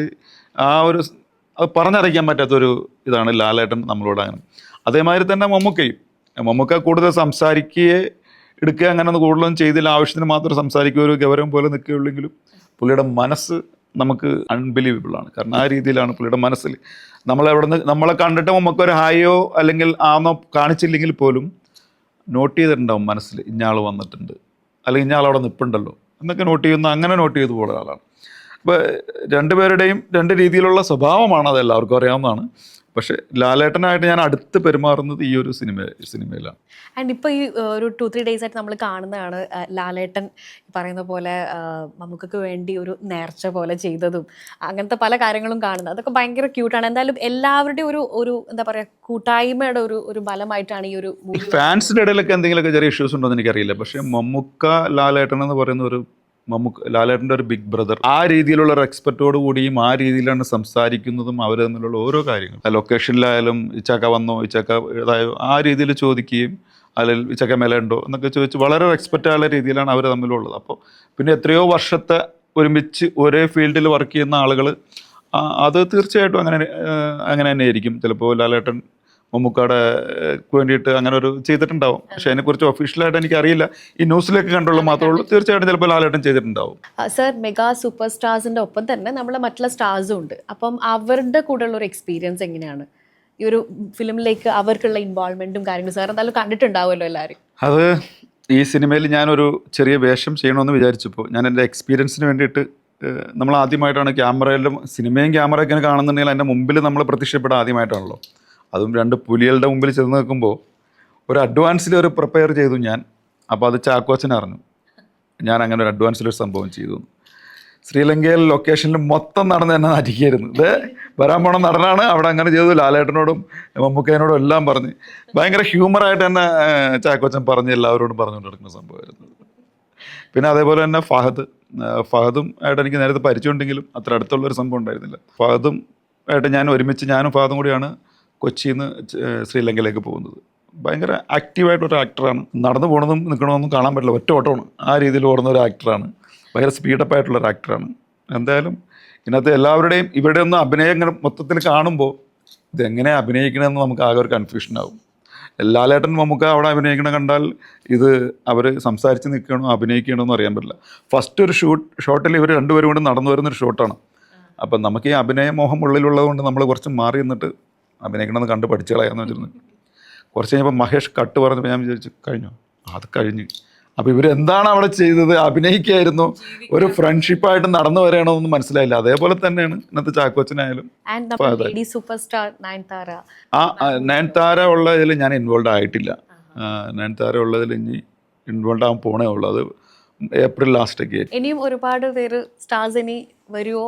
ആ ഒരു അത് പറഞ്ഞറിയിക്കാൻ പറ്റാത്തൊരു ഇതാണ് ലാലേട്ടൻ നമ്മളോട് അങ്ങനെ. അതേമാതിരി തന്നെ മമ്മൂക്കയും. മമ്മൂക്ക കൂടുതൽ സംസാരിക്കുകയെ എടുക്കുക അങ്ങനെ കൂടുതലൊന്നും ചെയ്തില്ല. ആവശ്യത്തിന് മാത്രം സംസാരിക്കുക ഒരു ഗൗരവം പോലെ നിൽക്കുകയുള്ളെങ്കിലും പുള്ളിയുടെ മനസ്സ് നമുക്ക് അൺബിലീവബിൾ ആണ്. കാരണം ആ രീതിയിലാണ് പുള്ളിയുടെ മനസ്സിൽ നമ്മളെവിടെ നിന്ന് നമ്മളെ കണ്ടിട്ട് നമുക്കൊരു ഹായോ അല്ലെങ്കിൽ ആന്നോ കാണിച്ചില്ലെങ്കിൽ പോലും നോട്ട് ചെയ്തിട്ടുണ്ടാവും മനസ്സിൽ ഇന്നയാൾ വന്നിട്ടുണ്ട്. അല്ലെങ്കിൽ ഇന്നയാൾ അവിടെ നിൽപ്പുണ്ടല്ലോ എന്നൊക്കെ നോട്ട് ചെയ്യുന്ന അങ്ങനെ നോട്ട് ചെയ്തു പോകുന്ന ഒരാളാണ് അപ്പോൾ രണ്ടുപേരുടെയും രണ്ട് രീതിയിലുള്ള സ്വഭാവമാണ് അത് എല്ലാവർക്കും അറിയാവുന്നതാണ്. പക്ഷേ ലാലേട്ടനായിട്ട് ഞാൻ അടുത്ത് പെരുമാറുന്നത് ഈ ഒരു സിനിമ സിനിമയിലാണ്. ആൻഡ് ഇപ്പോൾ ഈ ഒരു ടു ത്രീ ഡേയ്സ് ആയിട്ട് നമ്മൾ കാണുന്നതാണ് ലാലേട്ടൻ പറയുന്ന പോലെ നമുക്കൊക്കെ മമ്മൂക്കക്ക് വേണ്ടി ഒരു നേർച്ച പോലെ ചെയ്തതും അങ്ങനത്തെ പല കാര്യങ്ങളും കാണുന്നത്. അതൊക്കെ ഭയങ്കര ക്യൂട്ടാണ് എന്തായാലും എല്ലാവരുടെയും ഒരു ഒരു എന്താ പറയുക കൂട്ടായ്മയുടെ ഒരു ഒരു ബലമായിട്ടാണ് ഈ ഒരു ഫാൻസിന്റെ ഇടയിലൊക്കെ എന്തെങ്കിലുമൊക്കെ ചെറിയ ഇഷ്യൂസ് ഉണ്ടോ എന്ന് എനിക്കറിയില്ല. പക്ഷേ മമ്മൂക്ക ലാലേട്ടൻ എന്ന് പറയുന്ന ഒരു മമ്മൂക്ക ലാലേട്ടന്റെ ഒരു ബിഗ് ബ്രദർ. ആ രീതിയിലുള്ള ഒരു എക്സ്പെർട്ടോട് കൂടിയും ആ രീതിയിലാണ് സംസാരിക്കുന്നതും അവർ തമ്മിലുള്ള ഓരോ കാര്യങ്ങൾ. ലൊക്കേഷനിലായാലും ഇച്ചക്ക വന്നോ ഇച്ചക്ക ഇതായോ ആ രീതിയിൽ ചോദിക്കുകയും അല്ലെങ്കിൽ ഇച്ചക്ക മേലെ ഉണ്ടോ എന്നൊക്കെ ചോദിച്ച് വളരെ റെസ്പെക്റ്റ് ആയ രീതിയിലാണ് അവർ തമ്മിലുള്ളത്. അപ്പോൾ പിന്നെ എത്രയോ വർഷത്തെ ഒരുമിച്ച് ഒരേ ഫീൽഡിൽ വർക്ക് ചെയ്യുന്ന ആളുകൾ അത് തീർച്ചയായിട്ടും അങ്ങനെ അങ്ങനെ തന്നെ ആയിരിക്കും ചിലപ്പോൾ ലാലേട്ടൻ മമ്മൂക്കാടെ വേണ്ടിയിട്ട് അങ്ങനെ ഒരു ചെയ്തിട്ടുണ്ടാവും. പക്ഷെ അതിനെക്കുറിച്ച് ഒഫീഷ്യലായിട്ട് എനിക്ക് അറിയില്ല ഈ ന്യൂസിലേക്ക് കണ്ടുള്ള മാത്രമേ ഉള്ളൂ. തീർച്ചയായിട്ടും ചിലപ്പോൾ ലാലേട്ടൻ ചെയ്തിട്ടുണ്ടാവും. സർ മെഗാ സൂപ്പർ സ്റ്റാർസിന്റെ ഒപ്പം തന്നെ നമ്മളെ മറ്റുള്ള സ്റ്റാർസും ഉണ്ട്. അപ്പം അവരുടെ കൂടെയുള്ള ഒരു എക്സ്പീരിയൻസ് എങ്ങനെയാണ്? ഈ ഒരു ഫിലിമിലേക്ക് അവർക്കുള്ള ഇൻവോൾവ്മെന്റും കാര്യങ്ങളും സാർ എന്തായാലും കണ്ടിട്ടുണ്ടാവുമല്ലോ എല്ലാവരും. അത് ഈ സിനിമയിൽ ഞാനൊരു ചെറിയ വേഷം ചെയ്യണമെന്ന് വിചാരിച്ചപ്പോൾ ഞാൻ എന്റെ എക്സ്പീരിയൻസിന് വേണ്ടിയിട്ട് നമ്മൾ ആദ്യമായിട്ടാണ് ക്യാമറയിലും സിനിമയും ക്യാമറയൊക്കെ കാണുന്നുണ്ടെങ്കിൽ എന്റെ മുമ്പിൽ നമ്മൾ പ്രത്യക്ഷപ്പെടാൻ ആദ്യമായിട്ടാണല്ലോ. അതും രണ്ട് പുലികളുടെ മുമ്പിൽ ചെന്ന് നിൽക്കുമ്പോൾ ഒരു അഡ്വാൻസിൽ ഒരു പ്രിപ്പയർ ചെയ്തു ഞാൻ. അപ്പോൾ അത് ചാക്കോച്ചൻ അറിഞ്ഞു. ഞാൻ അങ്ങനെ ഒരു അഡ്വാൻസിൽ ഒരു സംഭവം ചെയ്തു. ശ്രീലങ്കയിൽ ലൊക്കേഷനിൽ മൊത്തം നടന്ന് തന്നെ നടിക്കായിരുന്നു. ഇത് വരാൻ പോണ നടനാണ്. അവിടെ അങ്ങനെ ചെയ്തു. ലാലേട്ടനോടും മമ്മൂക്കേനോടും എല്ലാം പറഞ്ഞ്. ഭയങ്കര ഹ്യൂമറായിട്ട് തന്നെ ചാക്കോച്ചൻ പറഞ്ഞ് എല്ലാവരോടും പറഞ്ഞുകൊണ്ട് നടക്കുന്ന സംഭവമായിരുന്നു. പിന്നെ അതേപോലെ തന്നെ ഫഹദ് ഫഹദും ആയിട്ട് എനിക്ക് നേരത്തെ പരിചയമുണ്ടെങ്കിലും അത്ര അടുത്തുള്ളൊരു സംഭവം ഉണ്ടായിരുന്നില്ല. ഫഹദും ആയിട്ട് ഞാൻ ഒരുമിച്ച് ഞാനും ഫഹദും കൂടിയാണ് കൊച്ചിയിൽ നിന്ന് ശ്രീലങ്കയിലേക്ക് പോകുന്നത്. ഭയങ്കര ആക്റ്റീവായിട്ടൊരു ആക്ടറാണ് നടന്നു പോകണമെന്നും നിൽക്കണമെന്നും കാണാൻ പറ്റില്ല. ഒറ്റ ഓട്ടമാണ്. ആ രീതിയിൽ ഓടുന്ന ഒരു ആക്ടറാണ് ഭയങ്കര സ്പീഡപ്പ് ആയിട്ടുള്ള ഒരു ആക്ടറാണ് എന്തായാലും ഇതിനകത്ത് എല്ലാവരുടെയും ഇവരുടെ ഒന്ന് അഭിനയം ഇങ്ങനെ മൊത്തത്തിൽ കാണുമ്പോൾ ഇതെങ്ങനെ അഭിനയിക്കണമെന്ന് നമുക്ക് ആകെ ഒരു കൺഫ്യൂഷൻ ആവും. ലാലേട്ടൻ നമുക്ക് അവിടെ അഭിനയിക്കണ കണ്ടാൽ ഇത് അവർ സംസാരിച്ച് നിൽക്കണോ അഭിനയിക്കണോ എന്ന് അറിയാൻ പറ്റില്ല. ഫസ്റ്റ് ഒരു ഷൂട്ട് ഷോട്ടിൽ ഇവർ രണ്ടുപേരും കൂടി നടന്നു വരുന്നൊരു ഷോട്ടാണ് അപ്പം നമുക്ക് ഈ അഭിനയ മോഹം ഉള്ളിലുള്ളത് കൊണ്ട് നമ്മൾ കുറച്ച് മാറി നിന്നിട്ട് അഭിനയിക്കണമെന്ന് കണ്ട് പഠിച്ചു കളയാന്ന് വെച്ചിരുന്നു. കുറച്ച് കഴിഞ്ഞപ്പോൾ മഹേഷ് കട്ട് പറഞ്ഞപ്പോൾ ഞാൻ വിചാരിച്ചു കഴിഞ്ഞു? അത് കഴിഞ്ഞ്. അപ്പോൾ ഇവരെന്താണ് അവിടെ ചെയ്തത്? അഭിനയിക്കായിരുന്നു ഒരു ഫ്രണ്ട്ഷിപ്പായിട്ട് നടന്നു വരണമെന്നൊന്നും മനസ്സിലായില്ല. അതേപോലെ തന്നെയാണ് ഇന്നത്തെ ചാക്കോച്ചനായാലും സൂപ്പർ സ്റ്റാർ നയൻതാര. ആ നയൻ താര ഉള്ളതിൽ ഞാൻ ഇൻവോൾവ് ആയിട്ടില്ല നയൻ താര ഉള്ളതിൽ ഇനി ഇൻവോൾവ് ആകാൻ പോണേ ഉള്ളൂ. അത് ഏപ്രിൽ ലാസ്റ്റ് ഒക്കെ ഇനിയും ഒരുപാട് പേര് സ്റ്റാർസ് ഇനി വരുമോ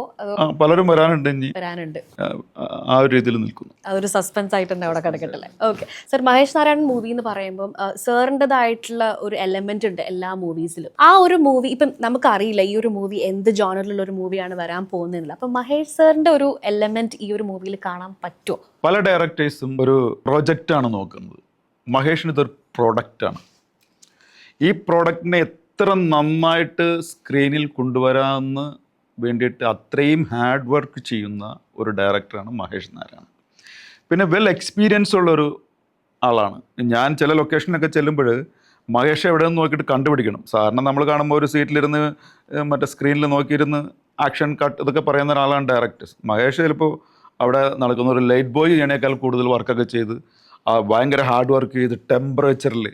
പലരും വരാനുണ്ട് ഇനി. വരാനുണ്ട്. ആ, ആ ഒരു രീതിയിൽ നിൽക്കുന്നു. അതൊരു സസ്പെൻസ് ആയിട്ട് തന്നെ അവിടെ കിടക്കട്ടല്ലേ okay sir Mahesh Narayanan movie എന്ന് പറയുമ്പോൾ സാറിന്റെതായിട്ടുള്ള ഒരു എലമെന്റ് ഉണ്ട് എല്ലാ മൂവീസിലും ആ ഒരു മൂവി ഇപ്പം നമുക്കറിയില്ല ഈ ഒരു മൂവി എന്ത് ജോണറിലുള്ള ഒരു മൂവിയാണ് വരാൻ പോകുന്നില്ല അപ്പം മഹേഷ് സാറിന്റെ ഒരു എലമെന്റ് ഈ ഒരു മൂവിയിൽ കാണാൻ പറ്റുമോ പല ഡയറക്ടേഴ്സും ഒരു പ്രോജക്റ്റാണ് നോക്കുന്നത്. മഹേഷിന് ഇതൊരു പ്രോഡക്റ്റാണ് ഈ പ്രോഡക്റ്റിനെ എത്ര നന്നായിട്ട് സ്ക്രീനിൽ കൊണ്ടുവരാമെന്ന് വേണ്ടിയിട്ട് അത്രയും ഹാർഡ് വർക്ക് ചെയ്യുന്ന ഒരു ഡയറക്ടറാണ് മഹേഷ് നാരായണൻ. പിന്നെ വെൽ എക്സ്പീരിയൻസ് ഉള്ളൊരു ആളാണ്. ഞാൻ ചില ലൊക്കേഷനൊക്കെ ചെല്ലുമ്പോൾ മഹേഷ് എവിടെ നിന്ന് നോക്കിയിട്ട് കണ്ടുപിടിക്കണം. സാറിന് നമ്മൾ കാണുമ്പോൾ ഒരു സീറ്റിലിരുന്ന് മറ്റേ സ്ക്രീനിൽ നോക്കിയിരുന്ന് ആക്ഷൻ കട്ട് ഇതൊക്കെ പറയുന്ന ഒരാളാണ് ഡയറക്ടേഴ്സ് മഹേഷ് ചിലപ്പോൾ അവിടെ നടക്കുന്ന ഒരു ലൈറ്റ് ബോയ് ചെയ്യണേക്കാൾ കൂടുതൽ വർക്കൊക്കെ ചെയ്ത് ഭയങ്കര ഹാർഡ് വർക്ക് ചെയ്ത് ടെമ്പറേച്ചറിൽ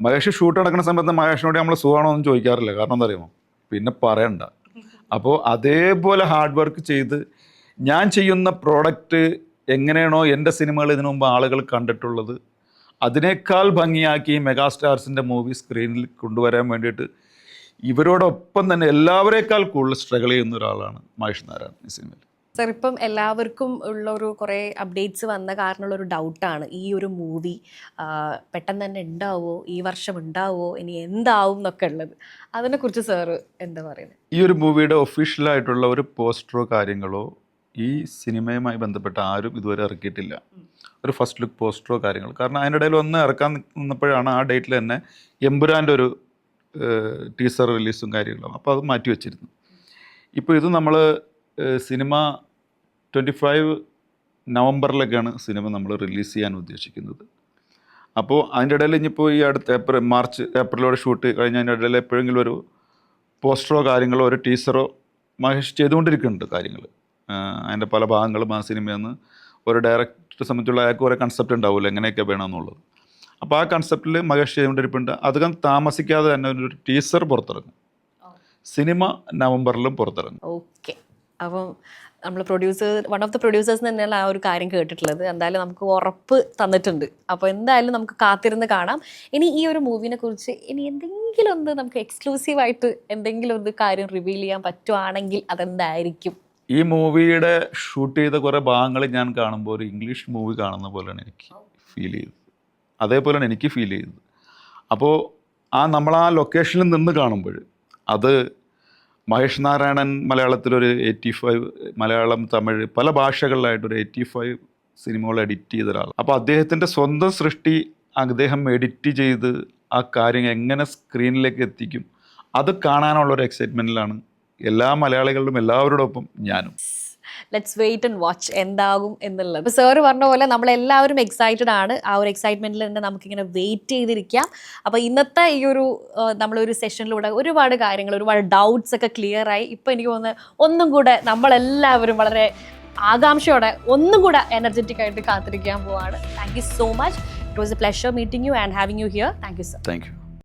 മഹേഷ് ഷൂട്ട് നടക്കുന്ന സമയത്ത് മഹേഷിനോട് നമ്മൾ സുഖമാണോ എന്ന് ചോദിക്കാറില്ല. കാരണം എന്താ അറിയുമോ പിന്നെ പറയണ്ട. അപ്പോൾ അതേപോലെ ഹാർഡ് വർക്ക് ചെയ്ത് ഞാൻ ചെയ്യുന്ന പ്രോഡക്റ്റ് എങ്ങനെയാണോ എന്റെ സിനിമകൾ ഇതിനു മുമ്പ് ആളുകൾ കണ്ടിട്ടുള്ളത് അതിനേക്കാൾ ഭംഗിയാക്കി മെഗാസ്റ്റാർസിന്റെ മൂവി സ്ക്രീനിൽ കൊണ്ടുവരാൻ വേണ്ടിയിട്ട് ഇവരോടൊപ്പം തന്നെ എല്ലാവരേക്കാൾ കൂടുതൽ സ്ട്രഗിൾ ചെയ്യുന്ന ഒരാളാണ് മഹേഷ് നാരായണൻ ഈ സിനിമയിൽ സർ ഇപ്പം എല്ലാവർക്കും ഉള്ളൊരു കുറേ അപ്ഡേറ്റ്സ് വന്ന കാരണമുള്ളൊരു ഡൗട്ടാണ് ഈ ഒരു മൂവി പെട്ടെന്ന് തന്നെ ഉണ്ടാവുമോ ഈ വർഷം ഉണ്ടാവുമോ ഇനി എന്താവും എന്നൊക്കെ ഉള്ളത്. അതിനെക്കുറിച്ച് സാറ് എന്താ പറയുന്നത് ഈ ഒരു മൂവിയുടെ ഒഫീഷ്യലായിട്ടുള്ള ഒരു പോസ്റ്ററോ കാര്യങ്ങളോ ഈ സിനിമയുമായി ബന്ധപ്പെട്ട് ആരും ഇതുവരെ ഇറക്കിയിട്ടില്ല. ഒരു ഫസ്റ്റ് ലുക്ക് പോസ്റ്ററോ കാര്യങ്ങൾ കാരണം അതിന്റെ ഇടയിൽ ഒന്ന് ഇറക്കാൻ നിന്നപ്പോഴാണ് ആ ഡേറ്റിൽ തന്നെ എമ്പുരാന്റെ ഒരു ടീസർ റിലീസും കാര്യങ്ങളും. അപ്പോൾ അത് മാറ്റി വെച്ചിരുന്നു. ഇപ്പോൾ ഇത് നമ്മൾ സിനിമ ട്വന്റി ഫൈവ് നവംബറിലൊക്കെയാണ് സിനിമ നമ്മൾ റിലീസ് ചെയ്യാൻ ഉദ്ദേശിക്കുന്നത്. അപ്പോൾ അതിന്റെ ഇടയിൽ ഇനിയിപ്പോൾ ഈ അടുത്ത ഏപ്രിൽ മാർച്ച് ഏപ്രിലോടെ ഷൂട്ട് കഴിഞ്ഞ അതിന്റെ ഇടയിൽ എപ്പോഴെങ്കിലും ഒരു പോസ്റ്ററോ കാര്യങ്ങളോ ഒരു ടീസറോ മഹേഷ് ചെയ്തുകൊണ്ടിരിക്കുന്നുണ്ട് കാര്യങ്ങൾ. അതിന്റെ പല ഭാഗങ്ങളും ആ സിനിമയിൽ നിന്ന് ഒരു ഡയറക്ടറെ സംബന്ധിച്ചുള്ള അയാൾക്ക് ഓരോ കൺസെപ്റ്റ് ഉണ്ടാവില്ല എങ്ങനെയൊക്കെ വേണമെന്നുള്ളത്. അപ്പോൾ ആ കൺസെപ്റ്റിൽ മഹേഷ് ചെയ്തുകൊണ്ടിരിപ്പുണ്ട്. അധികം താമസിക്കാതെ തന്നെ ഒരു ടീസർ പുറത്തിറങ്ങും. സിനിമ നവംബറിലും പുറത്തിറങ്ങും. ഓക്കെ. അപ്പം നമ്മൾ producer one of the producers തന്നെയാണ് ആ ഒരു കാര്യം കേട്ടിട്ടുള്ളത്. എന്തായാലും നമുക്ക് ഉറപ്പ് തന്നിട്ടുണ്ട്. അപ്പോൾ എന്തായാലും നമുക്ക് കാത്തിരുന്ന് കാണാം. ഇനി ഈ ഒരു മൂവിനെ കുറിച്ച് ഇനി എന്തെങ്കിലും ഒന്ന് നമുക്ക് എക്സ്ക്ലൂസീവായിട്ട് എന്തെങ്കിലും ഒന്ന് കാര്യം റിവീൽ ചെയ്യാൻ പറ്റുവാണെങ്കിൽ അതെന്തായിരിക്കും? ഈ മൂവിയുടെ ഷൂട്ട് ചെയ്ത കുറേ ഭാഗങ്ങൾ ഞാൻ കാണുമ്പോൾ ഒരു ഇംഗ്ലീഷ് മൂവി കാണുന്ന പോലെയാണ് എനിക്ക് ഫീൽ ചെയ്തത്. അതേപോലെയാണ് എനിക്ക് ഫീൽ ചെയ്തത്. അപ്പോൾ ആ നമ്മൾ ആ ലൊക്കേഷനിൽ നിന്ന് കാണുമ്പോൾ അത് മഹേഷ് നാരായണൻ മലയാളത്തിലൊരു എയ്റ്റി ഫൈവ് മലയാളം തമിഴ് പല ഭാഷകളിലായിട്ടൊരു എയ്റ്റി ഫൈവ് സിനിമകൾ എഡിറ്റ് ചെയ്ത ഒരാൾ അപ്പോൾ അദ്ദേഹത്തിന്റെ സ്വന്തം സൃഷ്ടി അദ്ദേഹം എഡിറ്റ് ചെയ്ത് ആ കാര്യം എങ്ങനെ സ്ക്രീനിലേക്ക് എത്തിക്കും അത് കാണാനുള്ള ഒരു എക്സൈറ്റ്മെന്റിലാണ് എല്ലാ മലയാളികളിലും എല്ലാവരോടൊപ്പം ഞാനും. ലെറ്റ്സ് വെയിറ്റ് ആൻഡ് വാച്ച് എന്താകും എന്നുള്ളത്. സർ സാറ് പറഞ്ഞ പോലെ നമ്മളെല്ലാവരും എക്സൈറ്റഡ് ആണ്. ആ ഒരു എക്സൈറ്റ്മെന്റിൽ തന്നെ നമുക്കിങ്ങനെ വെയിറ്റ് ചെയ്തിരിക്കാം. അപ്പോൾ ഇന്നത്തെ ഈ ഒരു നമ്മളൊരു സെഷനിലൂടെ ഒരുപാട് കാര്യങ്ങൾ ഒരുപാട് ഡൗട്ട്സ് ഒക്കെ ക്ലിയർ ആയി. ഇപ്പോൾ എനിക്ക് തോന്നുന്നത് ഒന്നും കൂടെ നമ്മളെല്ലാവരും വളരെ ആകാംക്ഷയോടെ ഒന്നും കൂടെ എനർജറ്റിക് ആയിട്ട് കാത്തിരിക്കാൻ പോവാണ്. Thank you so much it was a pleasure meeting you and having you here thank you sir thank you